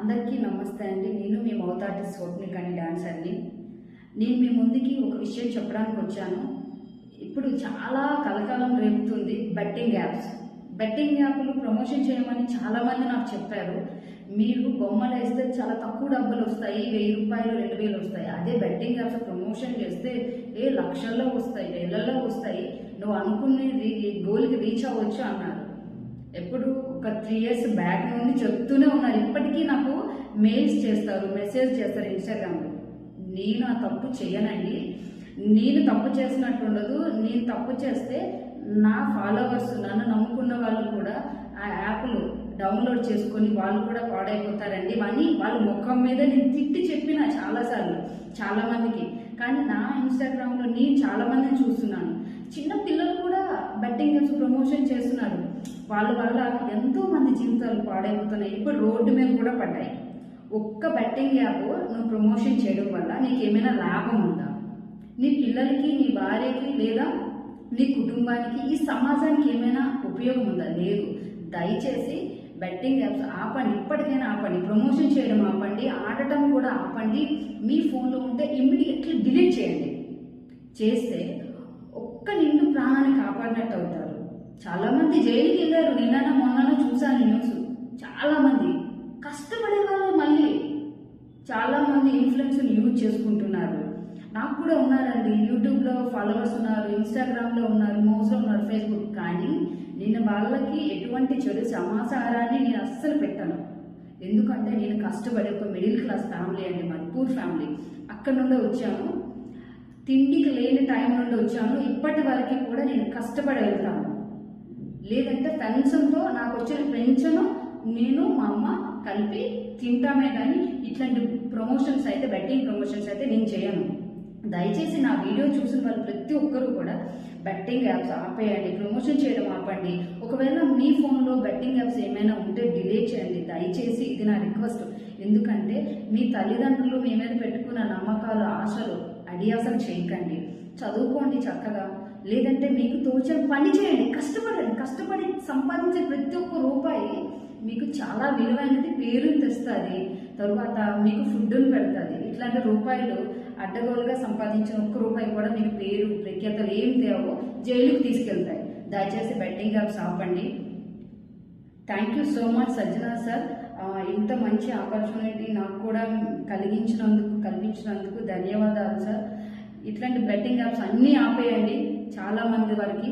అందరికీ నమస్తే అండి. నేను మీ మౌతాటి స్వప్నిక్ అని డాన్సర్ని. నేను మీ ముందుకి ఒక విషయం చెప్పడానికి వచ్చాను. ఇప్పుడు చాలా కలకాలం రేపుతుంది బెట్టింగ్ యాప్స్. బెట్టింగ్ యాప్లు ప్రమోషన్ చేయమని చాలామంది నాకు చెప్పారు. మీరు బొమ్మలు వేస్తే చాలా తక్కువ డబ్బులు వస్తాయి వెయ్యి రూపాయలు రెండు వేలు వస్తాయి. అదే బెట్టింగ్ యాప్స్ ప్రమోషన్ చేస్తే ఏ లక్షల్లో వస్తాయి వేలల్లో వస్తాయి. నువ్వు అనుకునేది గోల్కి రీచ్ అవ్వచ్చు అన్నారు. ఎప్పుడు ఒక త్రీ ఇయర్స్ బ్యాక్ నుండి చెప్తూనే ఉన్నారు. ఇప్పటికీ నాకు మెయిల్స్ చేస్తారు మెసేజ్ చేస్తారు ఇన్స్టాగ్రామ్లో నేను ఆ తప్పు చేయనండి. నేను తప్పు చేసినట్టు ఉండదు. నేను తప్పు చేస్తే నా ఫాలోవర్స్ నన్ను నమ్ముకున్న వాళ్ళు కూడా ఆ యాప్లు డౌన్లోడ్ చేసుకొని వాళ్ళు కూడా పాడైపోతారండి అని వాళ్ళ ముఖం మీద నేను తిట్టి చెప్పిన చాలాసార్లు చాలామందికి. కానీ నా ఇన్స్టాగ్రామ్లో నేను చాలామందిని చూస్తున్నాను. చిన్న పిల్లలు కూడా బెట్టింగ్ గేమ్స్ ప్రమోషన్ చేస్తారు. వాళ్ళ వల్ల ఎంతో మంది జీవితాలు పాడైపోతున్నాయి. ఇప్పుడు రోడ్డు మీద కూడా పడ్డాయి. ఒక్క బెట్టింగ్ యాప్ నువ్వు ప్రమోషన్ చేయడం వల్ల నీకు ఏమైనా లాభం ఉందా? నీ పిల్లలకి నీ భార్యకి లేదా నీ కుటుంబానికి ఈ సమాజానికి ఏమైనా ఉపయోగం ఉందా? లేదు. దయచేసి బెట్టింగ్ యాప్స్ ఆపండి. ఇప్పటికైనా ఆపండి. ప్రమోషన్ చేయడం ఆపండి. ఆడటం కూడా ఆపండి. మీ ఫోన్లో ఉంటే ఇమ్మీడియట్లీ డిలీట్ చేయండి. చేస్తే ఒక్క నిండు ప్రాణాన్ని కాపాడినట్టు అవుతారు. చాలా మంది జైలుకి వెళ్ళారు. నిన్న మొన్ననో చూశాను న్యూస్. చాలా మంది కష్టపడే వాళ్ళు మళ్ళీ చాలా మంది యూజ్ చేసుకుంటున్నారు. నాకు కూడా ఉన్నారండి. యూట్యూబ్లో ఫాలోవర్స్ ఉన్నారు ఇన్స్టాగ్రామ్లో ఉన్నారు మోస్లో ఉన్నారు ఫేస్బుక్. కానీ నేను వాళ్ళకి ఎటువంటి చెడు సమాచారాన్ని నేను అస్సలు పెట్టను. ఎందుకంటే నేను కష్టపడే ఒక మిడిల్ క్లాస్ ఫ్యామిలీ అండి మాది. Poor family. అక్కడ నుండి వచ్చాను. తిండికి లేని టైం నుండి వచ్చాను. ఇప్పటి వరకు కూడా నేను కష్టపడి వెళ్తాను. లేదంటే పెన్షన్తో నాకు వచ్చిన పెన్షన్ నేను మా అమ్మ కలిపి తింటామే కానీ ఇట్లాంటి ప్రమోషన్స్ అయితే బెట్టింగ్ ప్రమోషన్స్ అయితే నేను చేయను. దయచేసి నా వీడియో చూసిన వాళ్ళు ప్రతి ఒక్కరూ కూడా బెట్టింగ్ యాప్స్ ఆపేయండి ప్రమోషన్ చేయడం ఆపండి. ఒకవేళ మీ ఫోన్లో బెట్టింగ్ యాప్స్ ఏమైనా ఉంటే డిలీట్ చేయండి. దయచేసి ఇది నా రిక్వెస్ట్. ఎందుకంటే మీ తల్లిదండ్రులు మీ మీద పెట్టుకున్న నమ్మకాలు ఆశలు అడియాసలు చేయకండి. చదువుకోండి చక్కగా. లేదంటే మీకు తోచిన పని చేయండి. కష్టపడండి. కష్టపడి సంపాదించే ప్రతి ఒక్క రూపాయి మీకు చాలా విలువైనది పేరు తెస్తుంది. తరువాత మీకు ఫుడ్ని పెడుతుంది. ఇట్లాంటి రూపాయలు అడ్డగోలుగా సంపాదించిన ఒక్క రూపాయి కూడా మీకు పేరు ప్రఖ్యాతలు ఏం తేవో జైలుకు తీసుకెళ్తాయి. దయచేసి బెట్టింగ్ యాప్స్ ఆపండి. Thank you so much Sajjanar sir. ఇంత మంచి ఆపర్చునిటీ నాకు కూడా కలిగించినందుకు కల్పించినందుకు ధన్యవాదాలు సార్. ఇట్లాంటి బెట్టింగ్ యాప్స్ అన్నీ ఆపేయండి. చాలా మంది వరకు